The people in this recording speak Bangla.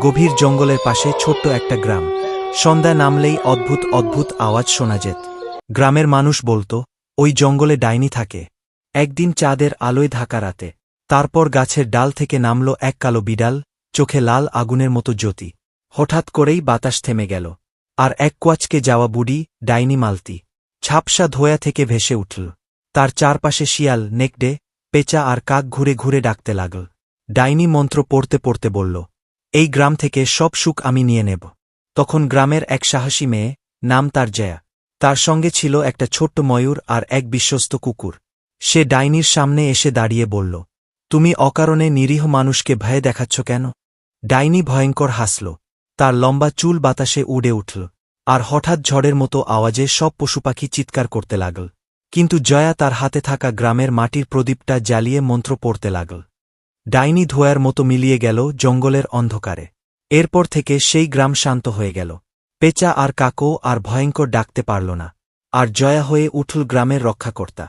গভীর জঙ্গলের পাশে ছোট্ট একটা গ্রাম। সন্ধ্যা নামলেই অদ্ভুত অদ্ভুত আওয়াজ শোনা যেত। গ্রামের মানুষ বলতো, ওই জঙ্গলে ডাইনি থাকে। একদিন চাঁদের আলোয় ঢাকা রাতে। তারপর গাছের ডাল থেকে নামল এক কালো বিড়াল, চোখে লাল আগুনের মতো জ্যোতি। হঠাৎ করেই বাতাস থেমে গেল। আর এক কোয়াচকে যাওয়া বুড়ি, ডাইনি মালতি ছাপসা ধোয়া থেকে ভেসে উঠল। তার চারপাশে শিয়াল, নেকডে, পেঁচা আর কাক ঘুরে ঘুরে ডাকতে লাগল। ডাইনি মন্ত্র পড়তে পড়তে বলল এই গ্রাম থেকে সব সুখ আমি নিয়ে নেব। তখন গ্রামের এক সাহসী মেয়ে, নাম তার জয়া। তার সঙ্গে ছিল একটা ছোট্ট ময়ূর আর এক বিশ্বস্ত কুকুর। সে ডাইনির সামনে এসে দাঁড়িয়ে বলল, তুমি অকারণে নিরীহ মানুষকে ভয়ে দেখাচ্ছ কেন? ডাইনি ভয়ঙ্কর হাসল। তার লম্বা চুল বাতাসে উড়ে উঠল, আর হঠাৎ ঝড়ের মতো আওয়াজে সব পশুপাখি চিৎকার করতে লাগল। কিন্তু জয়া তার হাতে থাকা গ্রামের মাটির প্রদীপটা জ্বালিয়ে মন্ত্র পড়তে লাগল। ডাইনি ধোয়ার মতো মিলিয়ে গেল জঙ্গলের অন্ধকারে। এরপর থেকে সেই গ্রাম শান্ত হয়ে গেল। পেঁচা আর কাকো আর ভয়ঙ্কর ডাকতে পারল না। আর জয়া হয়ে উঠল গ্রামের রক্ষাকর্তা।